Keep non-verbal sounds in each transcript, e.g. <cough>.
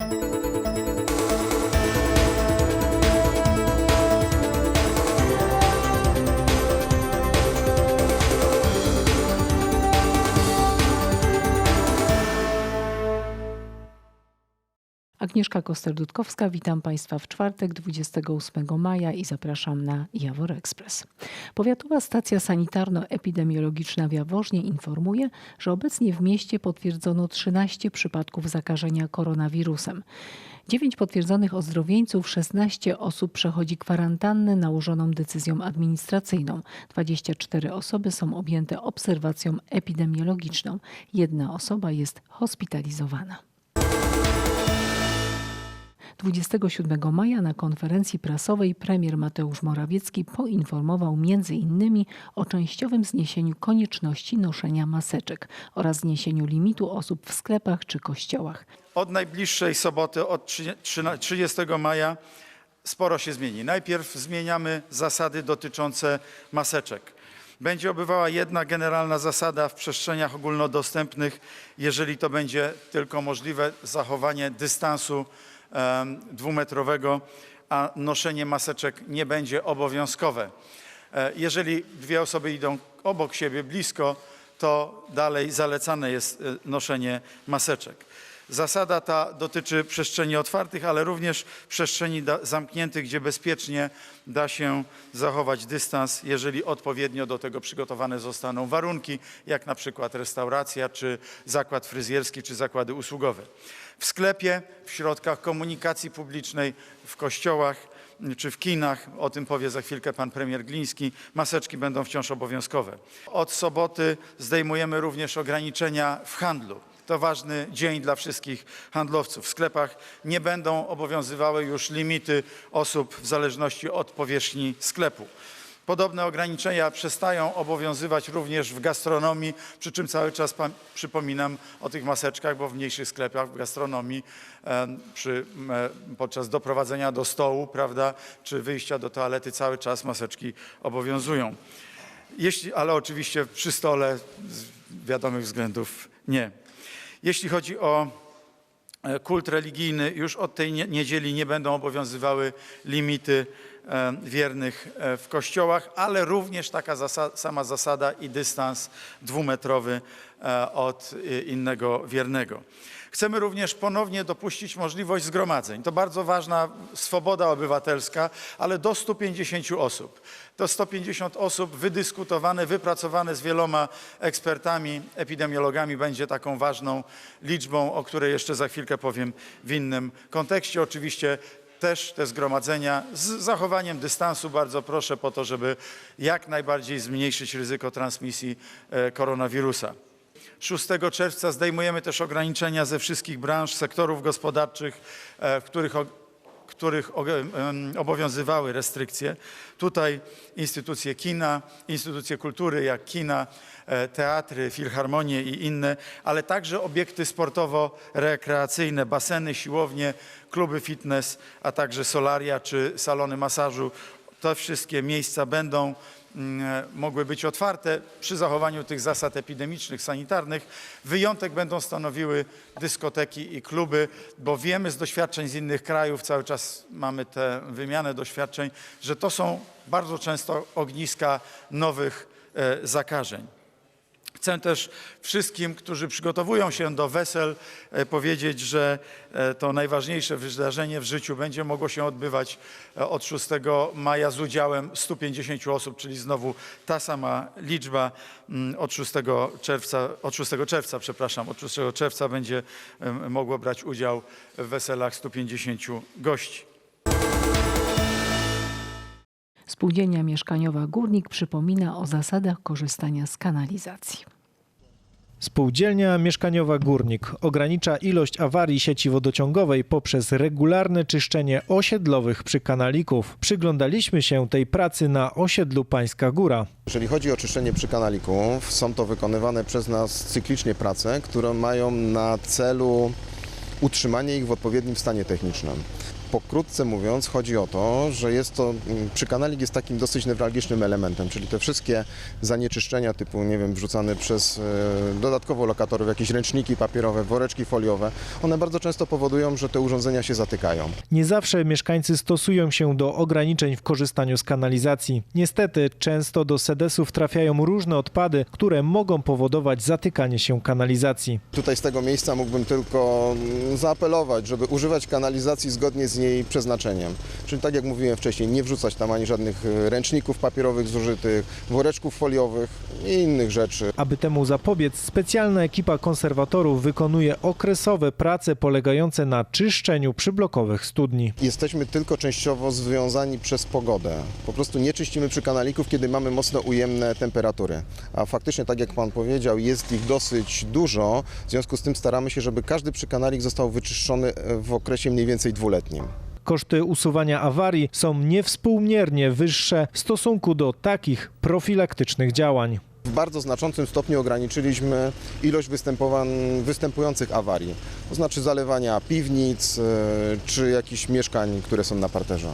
Música Agnieszka Koster-Dudkowska, witam Państwa w czwartek 28 maja i zapraszam na Jawor Express. Powiatowa Stacja Sanitarno-Epidemiologiczna w Jaworznie informuje, że obecnie w mieście potwierdzono 13 przypadków zakażenia koronawirusem. 9 potwierdzonych ozdrowieńców, 16 osób przechodzi kwarantannę nałożoną decyzją administracyjną. 24 osoby są objęte obserwacją epidemiologiczną. Jedna osoba jest hospitalizowana. 27 maja na konferencji prasowej premier Mateusz Morawiecki poinformował m.in. o częściowym zniesieniu konieczności noszenia maseczek oraz zniesieniu limitu osób w sklepach czy kościołach. Od najbliższej soboty, od 30 maja, sporo się zmieni. Najpierw zmieniamy zasady dotyczące maseczek. Będzie obywała jedna generalna zasada w przestrzeniach ogólnodostępnych, jeżeli to będzie tylko możliwe, zachowanie dystansu dwumetrowego, a noszenie maseczek nie będzie obowiązkowe. E, Jeżeli dwie osoby idą obok siebie, blisko, to dalej zalecane jest e, noszenie maseczek. Zasada ta dotyczy przestrzeni otwartych, ale również przestrzeni zamkniętych, gdzie bezpiecznie da się zachować dystans, jeżeli odpowiednio do tego przygotowane zostaną warunki, jak na przykład restauracja, czy zakład fryzjerski, czy zakłady usługowe. W sklepie, w środkach komunikacji publicznej, w kościołach, czy w kinach, o tym powie za chwilkę pan premier Gliński, maseczki będą wciąż obowiązkowe. Od soboty zdejmujemy również ograniczenia w handlu. To ważny dzień dla wszystkich handlowców. W sklepach nie będą obowiązywały już limity osób w zależności od powierzchni sklepu. Podobne ograniczenia przestają obowiązywać również w gastronomii, przy czym cały czas przypominam o tych maseczkach, bo w mniejszych sklepach, w gastronomii, przy, podczas doprowadzenia do stołu, prawda, czy wyjścia do toalety cały czas maseczki obowiązują. Jeśli, ale oczywiście przy stole z wiadomych względów nie. Jeśli chodzi o e, kult religijny, już od tej nie- niedzieli nie będą obowiązywały limity wiernych e, w kościołach, ale również taka sama zasada i dystans dwumetrowy e, od e, innego wiernego. Chcemy również ponownie dopuścić możliwość zgromadzeń. To bardzo ważna swoboda obywatelska, ale do 150 osób. To 150 osób wydyskutowane, wypracowane z wieloma ekspertami, epidemiologami będzie taką ważną liczbą, o której jeszcze za chwilkę powiem w innym kontekście. Oczywiście też te zgromadzenia z zachowaniem dystansu bardzo proszę po to, żeby jak najbardziej zmniejszyć ryzyko transmisji e, koronawirusa. 6 czerwca zdejmujemy też ograniczenia ze wszystkich branż, sektorów gospodarczych, e, w których, których obowiązywały restrykcje. Tutaj instytucje kina, instytucje kultury jak kina, e, teatry, filharmonie i inne, ale także obiekty sportowo-rekreacyjne, baseny, siłownie, kluby fitness, a także solaria czy salony masażu. Te wszystkie miejsca będą mm, mogły być otwarte przy zachowaniu tych zasad epidemicznych, sanitarnych. Wyjątek będą stanowiły dyskoteki i kluby, bo wiemy z doświadczeń z innych krajów, cały czas mamy tę wymianę doświadczeń, że to są bardzo często ogniska nowych e, zakażeń. Chcę też wszystkim, którzy przygotowują się do wesel, e, powiedzieć, że e, to najważniejsze wydarzenie w życiu będzie mogło się odbywać e, od 6 maja z udziałem 150 osób, czyli znowu ta sama liczba. Mm, Od 6 czerwca, od 6 czerwca, przepraszam, od 6 czerwca będzie mogło brać udział w weselach 150 gości. Spółdzielnia mieszkaniowa Górnik przypomina o zasadach korzystania z kanalizacji. Spółdzielnia mieszkaniowa Górnik ogranicza ilość awarii sieci wodociągowej poprzez regularne czyszczenie osiedlowych przykanalików. Przyglądaliśmy się tej pracy na osiedlu Pańska Góra. Jeżeli chodzi o czyszczenie przykanalików, są to wykonywane przez nas cyklicznie prace, które mają na celu utrzymanie ich w odpowiednim stanie technicznym. Pokrótce mówiąc, chodzi o to, że jest to, mm, przykanalik jest takim dosyć newralgicznym elementem, czyli te wszystkie zanieczyszczenia typu, nie wiem, wrzucane przez e, dodatkowo lokatory w jakieś ręczniki papierowe, woreczki foliowe, one bardzo często powodują, że te urządzenia się zatykają. Nie zawsze mieszkańcy stosują się do ograniczeń w korzystaniu z kanalizacji. Niestety często do sedesów trafiają różne odpady, które mogą powodować zatykanie się kanalizacji. Tutaj z tego miejsca mógłbym tylko mm, zaapelować, żeby używać kanalizacji zgodnie z jej przeznaczeniem. Czyli tak jak mówiłem wcześniej, nie wrzucać tam ani żadnych e, ręczników papierowych zużytych, woreczków foliowych i innych rzeczy. Aby temu zapobiec, specjalna ekipa konserwatorów wykonuje okresowe prace polegające na czyszczeniu przyblokowych studni. Jesteśmy tylko częściowo związani przez pogodę. Po prostu nie czyścimy przykanalików, kiedy mamy mocno ujemne temperatury. A faktycznie, tak jak Pan powiedział, jest ich dosyć dużo. W związku z tym staramy się, żeby każdy przykanalik został wyczyszczony e, w okresie mniej więcej dwuletnim. Koszty usuwania awarii są niewspółmiernie wyższe w stosunku do takich profilaktycznych działań. W bardzo znaczącym stopniu ograniczyliśmy ilość występujących awarii. To znaczy zalewania piwnic e, czy jakichś mieszkań, które są na parterze.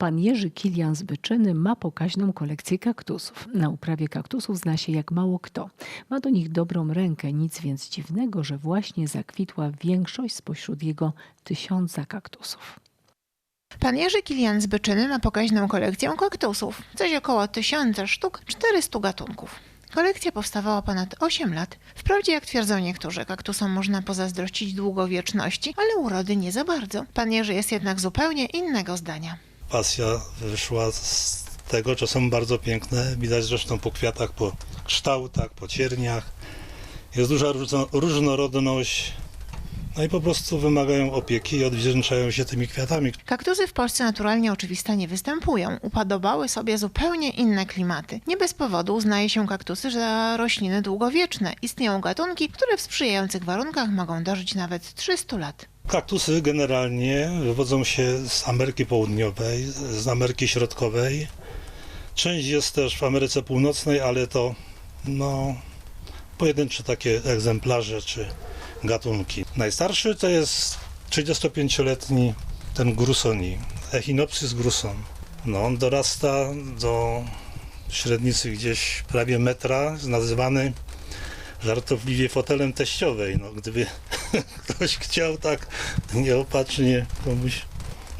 Pan Jerzy Kilian z Byczyny ma pokaźną kolekcję kaktusów. Na uprawie kaktusów zna się jak mało kto. Ma do nich dobrą rękę, nic więc dziwnego, że właśnie zakwitła większość spośród jego tysiąca kaktusów. Pan Jerzy Kilian z Byczyny ma pokaźną kolekcję kaktusów, coś około 1000 sztuk, 400 gatunków. Kolekcja powstawała ponad 8 lat. Wprawdzie, jak twierdzą niektórzy, kaktusom można pozazdrościć długowieczności, ale urody nie za bardzo. Pan Jerzy jest jednak zupełnie innego zdania. Pasja wyszła z tego, że są bardzo piękne. Widać zresztą po kwiatach, po kształtach, po cierniach. Jest duża różno- różnorodność. No i po prostu wymagają opieki i odwdzięczają się tymi kwiatami. Kaktusy w Polsce naturalnie oczywiste nie występują. Upadobały sobie zupełnie inne klimaty. Nie bez powodu uznaje się kaktusy za rośliny długowieczne. Istnieją gatunki, które w sprzyjających warunkach mogą dożyć nawet 300 lat. Kaktusy generalnie wywodzą się z Ameryki Południowej, z Ameryki Środkowej. Część jest też w Ameryce Północnej, ale to no, pojedyncze takie egzemplarze czy gatunki. Najstarszy to jest 35-letni ten grusoni, Echinopsis gruson. No, on dorasta do średnicy gdzieś prawie metra, jest nazywany żartobliwie fotelem teściowej. No, gdyby <laughs> ktoś chciał tak nieopatrznie komuś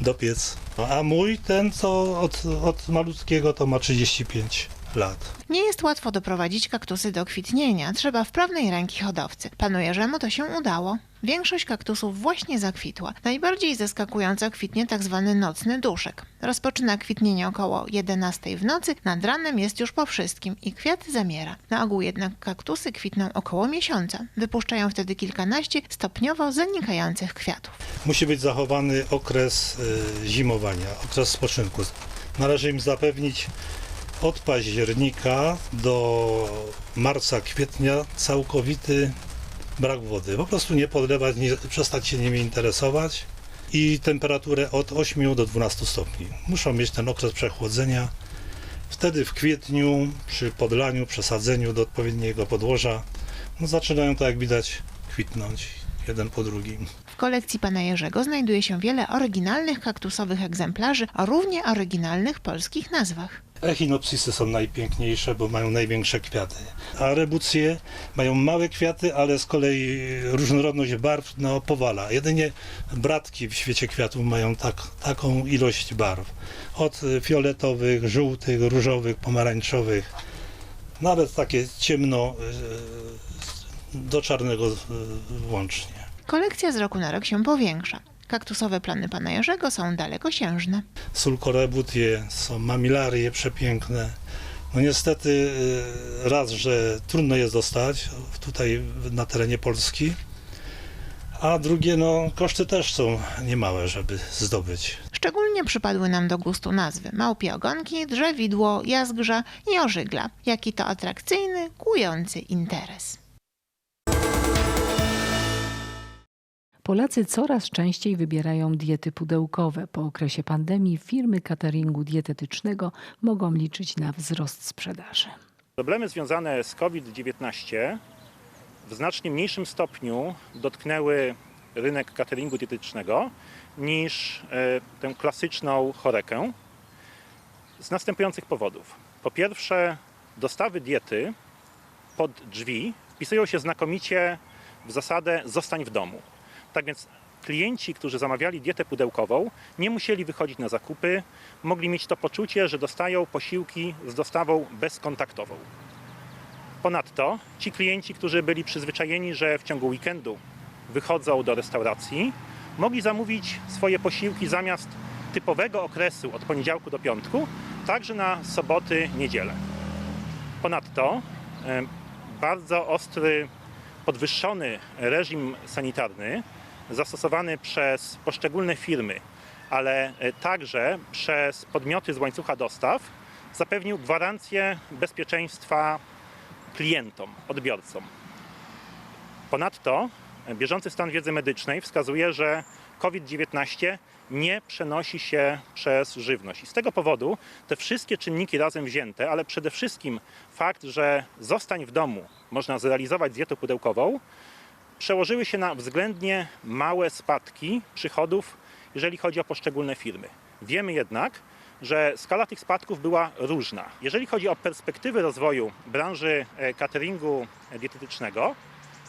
dopiec. No, a mój ten to od, od malutkiego to ma 35 lat. Nie jest łatwo doprowadzić kaktusy do kwitnienia. Trzeba wprawnej ręki hodowcy. Panu Jerzemu to się udało. Większość kaktusów właśnie zakwitła. Najbardziej zaskakująco kwitnie tzw. nocny duszek. Rozpoczyna kwitnienie około 11 w nocy, nad ranem jest już po wszystkim i kwiat zamiera. Na ogół jednak kaktusy kwitną około miesiąca. Wypuszczają wtedy kilkanaście stopniowo zanikających kwiatów. Musi być zachowany okres y, zimowania, okres spoczynku. Należy im zapewnić od października do marca, kwietnia całkowity brak wody. Po prostu nie podlewać, nie, przestać się nimi interesować i temperaturę od 8 do 12 stopni. Muszą mieć ten okres przechłodzenia. Wtedy w kwietniu przy podlaniu, przesadzeniu do odpowiedniego podłoża no zaczynają, tak jak widać, kwitnąć jeden po drugim. W kolekcji pana Jerzego znajduje się wiele oryginalnych kaktusowych egzemplarzy o równie oryginalnych polskich nazwach. Echinopsisy są najpiękniejsze, bo mają największe kwiaty. A rebucje mają małe kwiaty, ale z kolei różnorodność barw no, powala. Jedynie bratki w świecie kwiatów mają tak, taką ilość barw. Od fioletowych, żółtych, różowych, pomarańczowych, nawet takie ciemno y, do czarnego y, włącznie. Kolekcja z roku na rok się powiększa. Kaktusowe plany pana Jerzego są dalekosiężne. sulkorebutie, są mamilarie przepiękne. No niestety y, raz, że trudno jest dostać tutaj na terenie Polski, a drugie, no koszty też są niemałe, żeby zdobyć. Szczególnie przypadły nam do gustu nazwy małpie ogonki, drzewidło, jazgrza i ożygla. Jaki to atrakcyjny, kłujący interes. Polacy coraz częściej wybierają diety pudełkowe. Po okresie pandemii firmy cateringu dietetycznego mogą liczyć na wzrost sprzedaży. Problemy związane z COVID-19 w znacznie mniejszym stopniu dotknęły rynek cateringu dietetycznego niż e, tę klasyczną chorekę z następujących powodów. Po pierwsze, dostawy diety pod drzwi wpisują się znakomicie w zasadę zostań w domu. Tak więc klienci, którzy zamawiali dietę pudełkową, nie musieli wychodzić na zakupy, mogli mieć to poczucie, że dostają posiłki z dostawą bezkontaktową. Ponadto ci klienci, którzy byli przyzwyczajeni, że w ciągu weekendu wychodzą do restauracji, mogli zamówić swoje posiłki zamiast typowego okresu od poniedziałku do piątku, także na soboty, niedzielę. Ponadto bardzo ostry, podwyższony reżim sanitarny zastosowany przez poszczególne firmy, ale e, także przez podmioty z łańcucha dostaw zapewnił gwarancję bezpieczeństwa klientom, odbiorcom. Ponadto e, bieżący stan wiedzy medycznej wskazuje, że COVID-19 nie przenosi się przez żywność. I z tego powodu te wszystkie czynniki razem wzięte, ale przede wszystkim fakt, że zostań w domu można zrealizować z dietą pudełkową, przełożyły się na względnie małe spadki przychodów, jeżeli chodzi o poszczególne firmy. Wiemy jednak, że skala tych spadków była różna. Jeżeli chodzi o perspektywy rozwoju branży e, cateringu dietetycznego,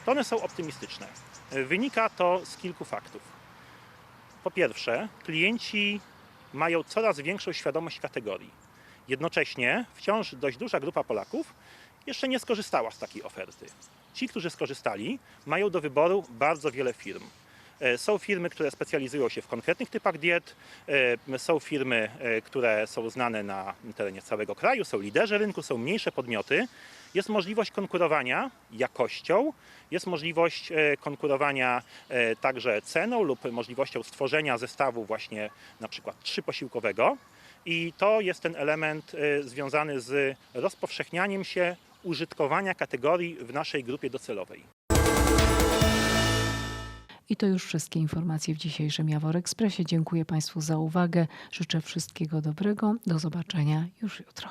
to one są optymistyczne. Wynika to z kilku faktów. Po pierwsze, klienci mają coraz większą świadomość kategorii. Jednocześnie wciąż dość duża grupa Polaków jeszcze nie skorzystała z takiej oferty. Ci, którzy skorzystali, mają do wyboru bardzo wiele firm. E, Są firmy, które specjalizują się w konkretnych typach diet, e, są firmy, e, które są znane na terenie całego kraju, są liderzy rynku, są mniejsze podmioty. Jest możliwość konkurowania jakością, jest możliwość konkurowania także ceną lub możliwością stworzenia zestawu właśnie na przykład trzyposiłkowego. I to jest ten element związany z rozpowszechnianiem się użytkowania kategorii w naszej grupie docelowej. I to już wszystkie informacje w dzisiejszym Jawor Ekspresie. Dziękuję Państwu za uwagę. Życzę wszystkiego dobrego. Do zobaczenia już jutro.